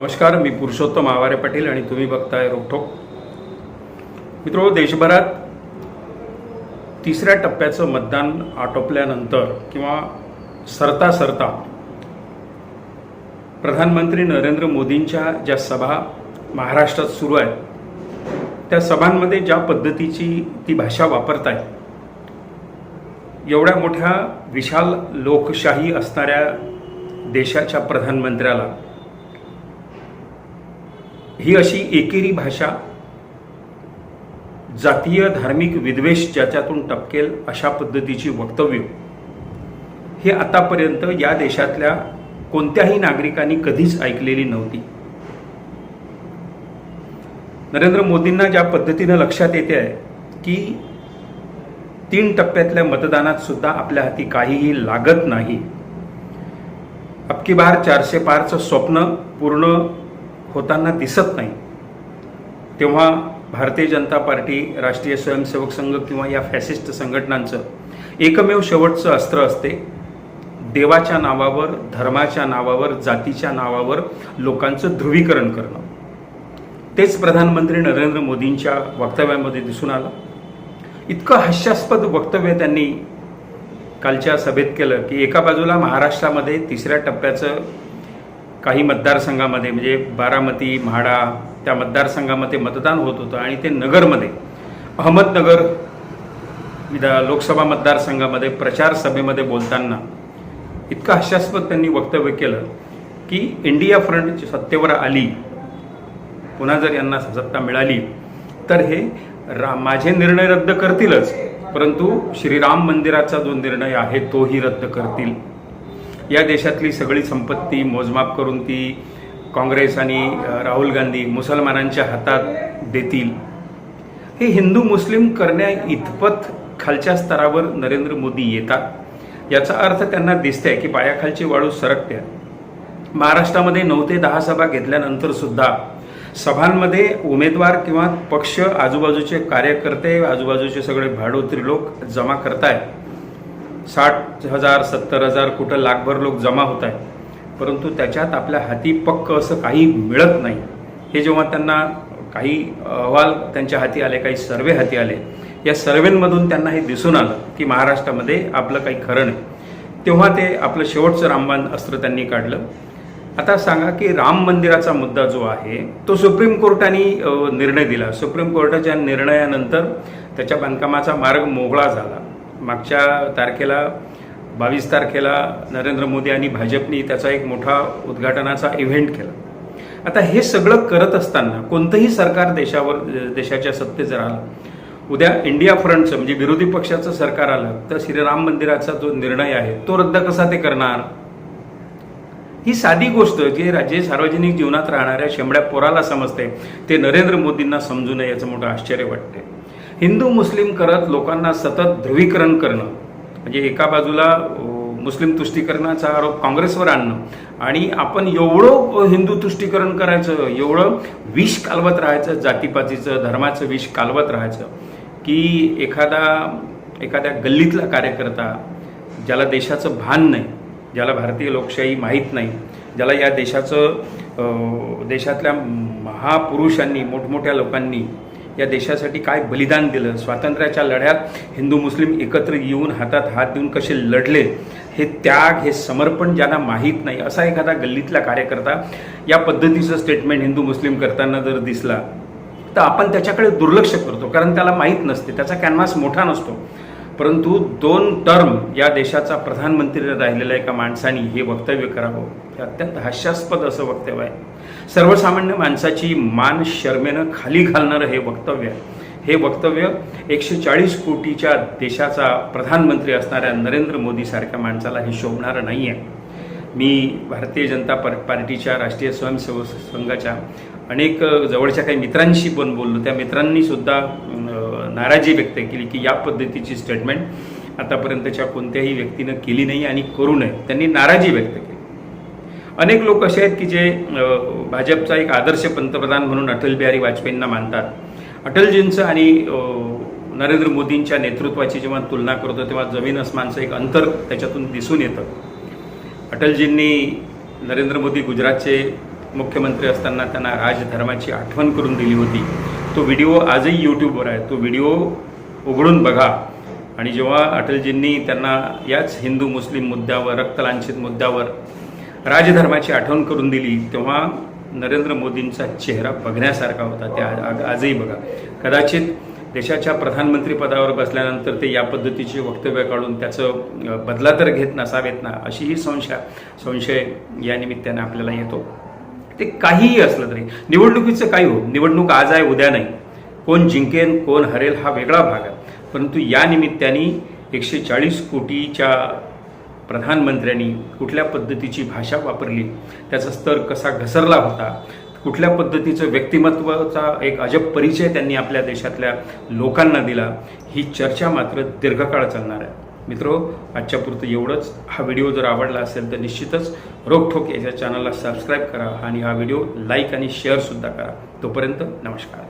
नमस्कार मी पुरुषोत्तम आवारे पाटील आणि तुम्ही बघताय रोखोक मित्रो देशभरात तिसऱ्या टप्प्याचं मतदान आटोपल्यानंतर किंवा सरता सरता प्रधानमंत्री नरेंद्र मोदींच्या ज्या सभा महाराष्ट्रात सुरू आहेत त्या सभांमध्ये ज्या पद्धतीची ती भाषा वापरताय एवढ्या मोठ्या विशाल लोकशाही असणाऱ्या देशाच्या प्रधानमंत्र्याला ही अशी एकेरी भाषा जातीय धार्मिक विद्वेष ज्याच्यातून टपकेल अशा पद्धतीची वक्तव्य. हे आतापर्यंत या देशातल्या कोणत्याही नागरिकांनी कधीच ऐकलेली नव्हती. नरेंद्र मोदींना ज्या पद्धतीनं लक्षात येते आहे की तीन टप्प्यातल्या मतदानात सुद्धा आपल्या हाती काहीही लागत नाही. अबकी बार चारशे पारचं स्वप्न पूर्ण होताना दिसत नाही. तेव्हा भारतीय जनता पार्टी राष्ट्रीय स्वयंसेवक संघ किंवा या फॅसिस्ट संघटनांचं एकमेव शेवटचं अस्त्र असते. देवाच्या नावावर धर्माच्या नावावर जातीच्या नावावर लोकांचं ध्रुवीकरण करणं. तेच प्रधानमंत्री नरेंद्र मोदींच्या वक्तव्यामध्ये दिसून आलं. इतकं हास्यास्पद वक्तव्य त्यांनी कालच्या सभेत केलं की एका बाजूला महाराष्ट्रामध्ये तिसऱ्या टप्प्याचं काही मतदारसंघामध्ये म्हणजे बारामती म्हाडा त्या मतदारसंघामध्ये मतदान होत होतं आणि ते नगरमध्ये अहमदनगर विधा लोकसभा मतदारसंघामध्ये प्रचार सभेमध्ये बोलताना इतकं हास्यास्पद त्यांनी वक्तव्य केलं की इंडिया फ्रंट सत्तेवर आली पुन्हा जर यांना सत्ता मिळाली तर हे रा माझे निर्णय रद्द करतीलच. परंतु श्रीराम मंदिराचा जो निर्णय आहे तोही रद्द करतील. या देशातली सगळी संपत्ती मोजमाप करून ती काँग्रेस आणि राहुल गांधी मुसलमानांच्या हातात देतील. हे हिंदू मुस्लिम करण्या इतपत खालच्या स्तरावर नरेंद्र मोदी येतात. याचा अर्थ त्यांना दिसतंय की पायाखालची वाळू सरकते महाराष्ट्रामध्ये नऊ ते दहा सभा घेतल्यानंतर सुद्धा सभांमध्ये उमेदवार किंवा पक्ष आजूबाजूचे कार्यकर्ते आजूबाजूचे सगळे भाडोत्री लोक जमा करतायत. साठ हजार सत्तर हजार कुठं लाखभर लोक जमा होत आहेत. परंतु त्याच्यात आपल्या हाती पक्क असं काही मिळत नाही. हे जेव्हा त्यांना काही अहवाल त्यांच्या हाती आले काही सर्वे हाती आले या सर्वेंमधून त्यांना हे दिसून आलं की महाराष्ट्रामध्ये आपलं काही खरं नाही. तेव्हा ते आपलं शेवटचं रामबाण अस्त्र त्यांनी काढलं. आता सांगा की राम मंदिराचा मुद्दा जो आहे तो सुप्रीम कोर्टाने निर्णय दिला. सुप्रीम कोर्टाच्या निर्णयानंतर त्याच्या बांधकामाचा मार्ग मोकळा झाला. मागच्या तारखेला बावीस तारखेला नरेंद्र मोदी आणि भाजपनी त्याचा एक मोठा उद्घाटनाचा इव्हेंट केला. आता हे सगळं करत असताना कोणतंही सरकार देशावर देशाच्या सत्तेत जर आलं उद्या इंडिया फ्रंटचं म्हणजे विरोधी पक्षाचं सरकार आलं तर श्रीराम मंदिराचा जो निर्णय आहे तो रद्द कसा ते करणार? ही साधी गोष्ट जी राज्य सार्वजनिक जीवनात राहणाऱ्या शेंबड्या पोराला समजते ते नरेंद्र मोदींना समजू नये याचं मोठं आश्चर्य वाटते हिंदू मुस्लिम करत लोकांना सतत ध्रुवीकरण करणं म्हणजे एका बाजूला मुस्लिम तुष्टीकरणाचा आरोप काँग्रेसवर आणणं आणि आपण एवढं हिंदू तुष्टीकरण करायचं एवढं विष कालवत राहायचं जातीपातीचं धर्माचं विष कालवत राहायचं की एखादा एखाद्या गल्लीतला कार्यकर्ता ज्याला देशाचं भान नाही ज्याला भारतीय लोकशाही माहीत नाही ज्याला या देशाचं देशातल्या महापुरुषांनी मोठमोठ्या लोकांनी या देशासाठी काय बलिदान दिलं? स्वातंत्र्याच्या लढ्यात हिंदू मुस्लिम एकत्र येऊन हातात हात देऊन कसे लढले? हे त्याग हे समर्पण ज्यांना माहीत नाही असा एखादा गल्लीतला कार्यकर्ता या पद्धतीचं स्टेटमेंट हिंदू मुस्लिम करताना जर दिसला तर आपण त्याच्याकडे दुर्लक्ष करतो कारण त्याला माहीत नसते त्याचा कॅनव्हास मोठा नसतो. परंतु दोन टर्म या देशाचा प्रधानमंत्री राहिलेल्या एका माणसाने हे वक्तव्य करावं हे अत्यंत हास्यास्पद असं वक्तव्य आहे. सर्वसामान्य माणसाची मान शर्मेनं खाली घालणारं हे वक्तव्य आहे. हे वक्तव्य एकशे चाळीस कोटीच्या देशाचा प्रधानमंत्री असणाऱ्या नरेंद्र मोदीसारख्या माणसाला हे शोभणारं नाही आहे मी भारतीय जनता पार पार्टीच्या राष्ट्रीय स्वयंसेवक संघाच्या अनेक जवळच्या काही मित्रांशी पण बोललो. त्या मित्रांनी सुद्धा नाराजी व्यक्त केली की या पद्धतीची स्टेटमेंट आतापर्यंतच्या कोणत्याही व्यक्तीनं केली नाही आणि करू नये. त्यांनी नाराजी व्यक्त केली. अनेक लोक असे आहेत की जे भाजपचा एक आदर्श पंतप्रधान म्हणून अटल बिहारी वाजपेयींना मानतात. अटलजींचं आणि नरेंद्र मोदींच्या नेतृत्वाची जेव्हा तुलना करतो तेव्हा जमीन अस्मानचं एक अंतर त्याच्यातून दिसून येतं. अटलजींनी नरेंद्र मोदी गुजरातचे मुख्यमंत्री असताना त्यांना राजधर्माची आठवण करून दिली होती. तो व्हिडिओ आजही यूट्यूबवर आहे. तो व्हिडिओ उघडून बघा. आणि जेव्हा अटलजींनी त्यांना याच हिंदू मुस्लिम मुद्द्यावर रक्तलांछित मुद्द्यावर राजधर्माची आठवण करून दिली तेव्हा नरेंद्र मोदींचा चेहरा बघण्यासारखा होता. त्या आज- आजही बघा. कदाचित देशाच्या प्रधानमंत्री पदावर बसल्यानंतर ते या पद्धतीचे वक्तव्य काढून त्याचं बदला तर घेत नसावेत ना अशीही संशय संशय या निमित्ताने आपल्याला येतो. ते काहीही असलं तरी. निवडणुकीचं काही हो निवडणूक आज आहे उद्या नाही. कोण जिंकेन कोण हरेल हा वेगळा भाग आहे. परंतु या निमित्ताने एकशे चाळीस कोटीच्या प्रधानमंत्र्यांनी कुठल्या पद्धतीची भाषा वापरली त्याचा स्तर कसा घसरला होता कुठल्या पद्धतीचं व्यक्तिमत्वाचा एक अजब परिचय त्यांनी आपल्या देशातल्या लोकांना दिला ही चर्चा मात्र दीर्घकाळ चालणार आहे. मित्रो आजच्यापुरतं एवढंच. हा व्हिडिओ जर आवडला असेल तर निश्चितच रोखोक याच्या चॅनलला सबस्क्राईब करा आणि हा व्हिडिओ लाईक आणि शेअरसुद्धा करा. तोपर्यंत नमस्कार.